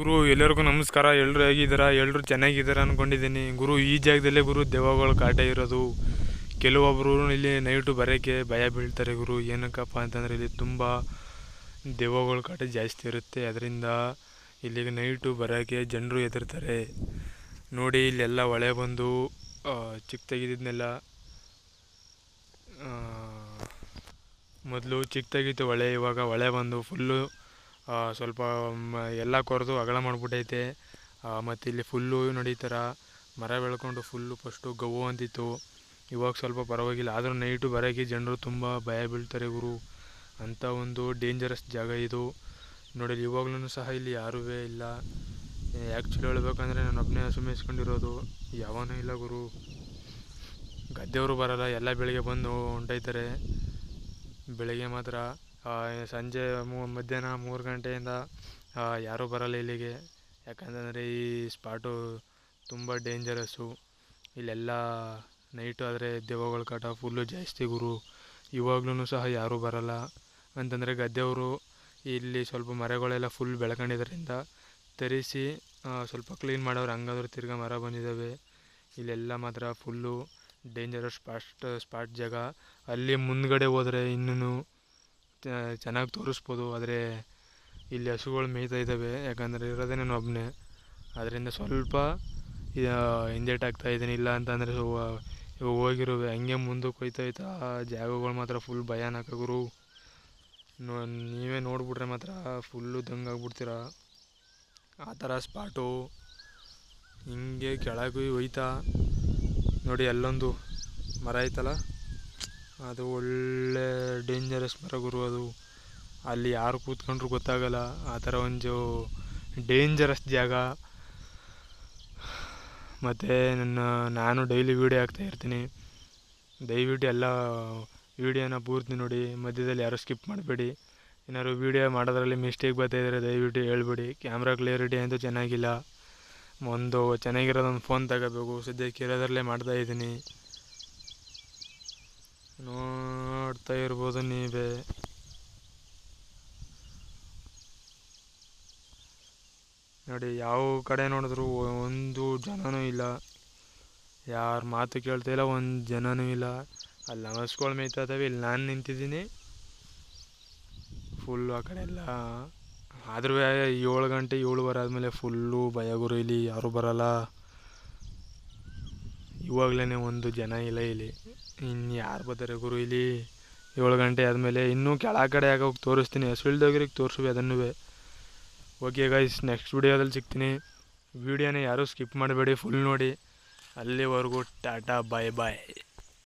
ಗುರು ಎಲ್ಲರಿಗೂ ನಮಸ್ಕಾರ. ಎಲ್ಲರೂ ಹೇಗಿದ್ದೀರಾ? ಎಲ್ಲರೂ ಚೆನ್ನಾಗಿದ್ದೀರಾ ಅಂದ್ಕೊಂಡಿದ್ದೀನಿ ಗುರು, ಈ ಜಾಗದಲ್ಲೇ ಗುರು, ದೆವ್ವಗಳು ಕಾಟ ಇರೋದು. ಕೆಲವೊಬ್ಬರು ಇಲ್ಲಿ ನೈಟು ಬರೋಕ್ಕೆ ಭಯ ಬೀಳ್ತಾರೆ ಗುರು. ಏನಕ್ಕಪ್ಪ ಅಂತಂದರೆ ಇಲ್ಲಿ ತುಂಬ ದೆವ್ವಗಳು ಕಾಟ ಜಾಸ್ತಿ ಇರುತ್ತೆ. ಅದರಿಂದ ಇಲ್ಲಿಗೆ ನೈಟು ಬರೋಕ್ಕೆ ಜನರು ಹೆದರ್ತಾರೆ. ನೋಡಿ, ಇಲ್ಲೆಲ್ಲ ಹೊಳೆ ಬಂದು ಚಿಕ್ಕ ತೆಗೆದಿದ್ದನ್ನೆಲ್ಲ ಮೊದಲು ಚಿಕ್ಕ ತೆಗೀತು ಹೊಳೆ ಇವಾಗ ಹೊಳೆ ಬಂದು ಫುಲ್ಲು ಸ್ವಲ್ಪ ಎಲ್ಲ ಕೊರೆದು ಅಗಲ ಮಾಡಿಬಿಟ್ಟೈತೆ. ಮತ್ತು ಇಲ್ಲಿ ಫುಲ್ಲು ನೋಡಿ ಈ ಥರ ಮರ ಬೆಳ್ಕೊಂಡು ಫುಲ್ಲು ಫಸ್ಟು ಗವು ಅಂತಿತ್ತು. ಇವಾಗ ಸ್ವಲ್ಪ ಪರವಾಗಿಲ್ಲ. ಆದರೂ ನೈಟು ಬರೋಕ್ಕೆ ಜನರು ತುಂಬ ಭಯ ಬೀಳ್ತಾರೆ ಗುರು. ಅಂಥ ಒಂದು ಡೇಂಜರಸ್ ಜಾಗ ಇದು. ನೋಡಿ ಇವಾಗ್ಲೂ ಸಹ ಇಲ್ಲಿ ಯಾರೂ ಇಲ್ಲ. ಆ್ಯಕ್ಚುಲಿ ಹೇಳ್ಬೇಕಂದ್ರೆ ನಾನು ಒಬ್ಬನೇ ಸುಮ್ಮಿಸ್ಕೊಂಡಿರೋದು ಯಾವನೂ ಇಲ್ಲ ಗುರು. ಗದ್ದೆಯವರು ಬರಲ್ಲ. ಎಲ್ಲ ಬೆಳಗ್ಗೆ ಬಂದು ಹೊಂಟೈತಾರೆ. ಬೆಳಗ್ಗೆ ಮಾತ್ರ. ಸಂಜೆ ಮಧ್ಯಾಹ್ನ ಮೂರು ಗಂಟೆಯಿಂದ ಯಾರೂ ಬರಲ್ಲ ಇಲ್ಲಿಗೆ. ಯಾಕಂತಂದರೆ ಈ ಸ್ಪಾಟು ತುಂಬ ಡೇಂಜರಸ್ಸು ಇಲ್ಲೆಲ್ಲ ನೈಟು ಆದರೆ ದೆವ್ವಗಳ ಕಾಟ ಫುಲ್ಲು ಜಾಸ್ತಿ ಗುರು. ಇವಾಗ್ಲೂ ಸಹ ಯಾರೂ ಬರಲ್ಲ. ಅಂತಂದರೆ ಗದ್ದೆಯವರು ಇಲ್ಲಿ ಸ್ವಲ್ಪ ಮರಗಳೆಲ್ಲ ಫುಲ್ ಬೆಳ್ಕೊಂಡಿದ್ದರಿಂದ ತರಿಸಿ ಸ್ವಲ್ಪ ಕ್ಲೀನ್ ಮಾಡೋರು ಹಂಗಾದ್ರೂ ತಿರ್ಗಾ ಮರ ಬಂದಿದ್ದಾವೆ ಇಲ್ಲೆಲ್ಲ ಮಾತ್ರ ಫುಲ್ಲು ಡೇಂಜರಸ್ ಸ್ಪಾಟ್ ಸ್ಪಾಟ್ ಜಾಗ. ಅಲ್ಲಿ ಮುಂದ್ಗಡೆ ಹೋದರೆ ಇನ್ನೂ ಚೆನ್ನಾಗಿ ತೋರಿಸ್ಬೋದು. ಆದರೆ ಇಲ್ಲಿ ಹಸುಗಳು ಮೇಯ್ತಾ ಇದ್ದಾವೆ ಯಾಕಂದರೆ ಇರೋದೇ ನಾನು ಒಬ್ಬನೇ ಅದರಿಂದ ಸ್ವಲ್ಪ ಹಿಂದೇಟ್ ಆಗ್ತಾ ಇದ್ದೀನಿ. ಇಲ್ಲ ಅಂತಂದರೆ ಇವಾಗ ಹೋಗಿರುವೆ. ಹಂಗೆ ಮುಂದಕ್ಕೆ ಹೋಯ್ತಾ ಹೋಯ್ತಾ ಜಾಗಗಳು ಮಾತ್ರ ಫುಲ್ ಭಯಾನಕ ಗುರು. ನೀವೇ ನೋಡಿಬಿಟ್ರೆ ಮಾತ್ರ ಫುಲ್ಲು ದಂಗಾಗ್ಬಿಡ್ತೀರ ಆ ಥರ ಸ್ಪಾಟು. ಹಿಂಗೆ ಕೆಳಗೆ ಹೋಯ್ತಾ. ನೋಡಿ ಅಲ್ಲೊಂದು ಮರ ಐತಲ್ಲ? ಅದು ಒಳ್ಳೆ ಡೇಂಜರಸ್ ಮರ ಗುರು ಅದು. ಅಲ್ಲಿ ಯಾರು ಕೂತ್ಕೊಂಡ್ರು ಗೊತ್ತಾಗಲ್ಲ. ಆ ಥರ ಒಂದು ಡೇಂಜರಸ್ ಜಾಗ. ಮತ್ತು ನನ್ನ, ನಾನು ಡೈಲಿ ವೀಡಿಯೋ ಇರ್ತೀನಿ. ದಯವಿಟ್ಟು ಎಲ್ಲ ವೀಡಿಯೋನ ಪೂರ್ತಿ ನೋಡಿ. ಮಧ್ಯದಲ್ಲಿ ಯಾರೂ ಸ್ಕಿಪ್ ಮಾಡಬೇಡಿ. ಏನಾದ್ರು ವೀಡಿಯೋ ಮಾಡೋದ್ರಲ್ಲಿ ಮಿಸ್ಟೇಕ್ ಬರ್ತಾಯಿದ್ರೆ ದಯವಿಟ್ಟು ಹೇಳ್ಬೇಡಿ. ಕ್ಯಾಮ್ರಾ ಕ್ಲಿಯರಿಟಿ ಅಂತೂ ಚೆನ್ನಾಗಿಲ್ಲ. ಒಂದು ಚೆನ್ನಾಗಿರೋದೊಂದು ಫೋನ್ ತಗೋಬೇಕು. ಸದ್ಯಕ್ಕೆ ಇರೋದ್ರಲ್ಲೇ ಮಾಡ್ತಾ ಇದ್ದೀನಿ. ನೋಡ್ತಾ ಇರ್ಬೋದು ನೀವೇ. ನೋಡಿ, ಯಾವ ಕಡೆ ನೋಡಿದ್ರು ಒಂದು ಜನನೂ ಇಲ್ಲ. ಯಾರ ಮಾತು ಕೇಳ್ತಾ ಇಲ್ಲ, ಒಂದು ಜನನೂ ಇಲ್ಲ. ಅಲ್ಲಿ, ನಮಸ್ಕೊಳ್ ಮೇಯ್ತಾ ಇದ್ದಾವೆ ಇಲ್ಲಿ ನಾನು ನಿಂತಿದ್ದೀನಿ. ಫುಲ್ಲು ಆ ಕಡೆ ಎಲ್ಲ. ಆದ್ರೂ ಏಳು ಗಂಟೆ ಏಳುವರೆ ಆದಮೇಲೆ ಫುಲ್ಲು ಭಯ ಗುರು ಇಲ್ಲಿ, ಯಾರೂ ಬರಲ್ಲ. ಇವಾಗಲೇ ಒಂದು ಜನ ಇಲ್ಲ ಇಲ್ಲಿ. ಇನ್ನು ಯಾರು ಬರ್ತಾರೆ ಗುರು ಇಲ್ಲಿ? ಏಳು ಗಂಟೆ ಆದಮೇಲೆ ಇನ್ನೂ ಕೆಳ ಕಡೆ ಆಗ ಹೋಗಿ ತೋರಿಸ್ತೀನಿ. ಹಸುಳ್ದೋಗ್ರಿಗೆ ತೋರಿಸುವೆ ಅದನ್ನು ಓಕೆ ಗೈಸ್ ನೆಕ್ಸ್ಟ್ ವಿಡಿಯೋದಲ್ಲಿ ಸಿಗ್ತೀನಿ. ವೀಡಿಯೋನ ಯಾರೂ ಸ್ಕಿಪ್ ಮಾಡಬೇಡಿ ಫುಲ್ ನೋಡಿ. ಅಲ್ಲಿವರೆಗೂ ಟಾಟಾ ಬಾಯ್ ಬಾಯ್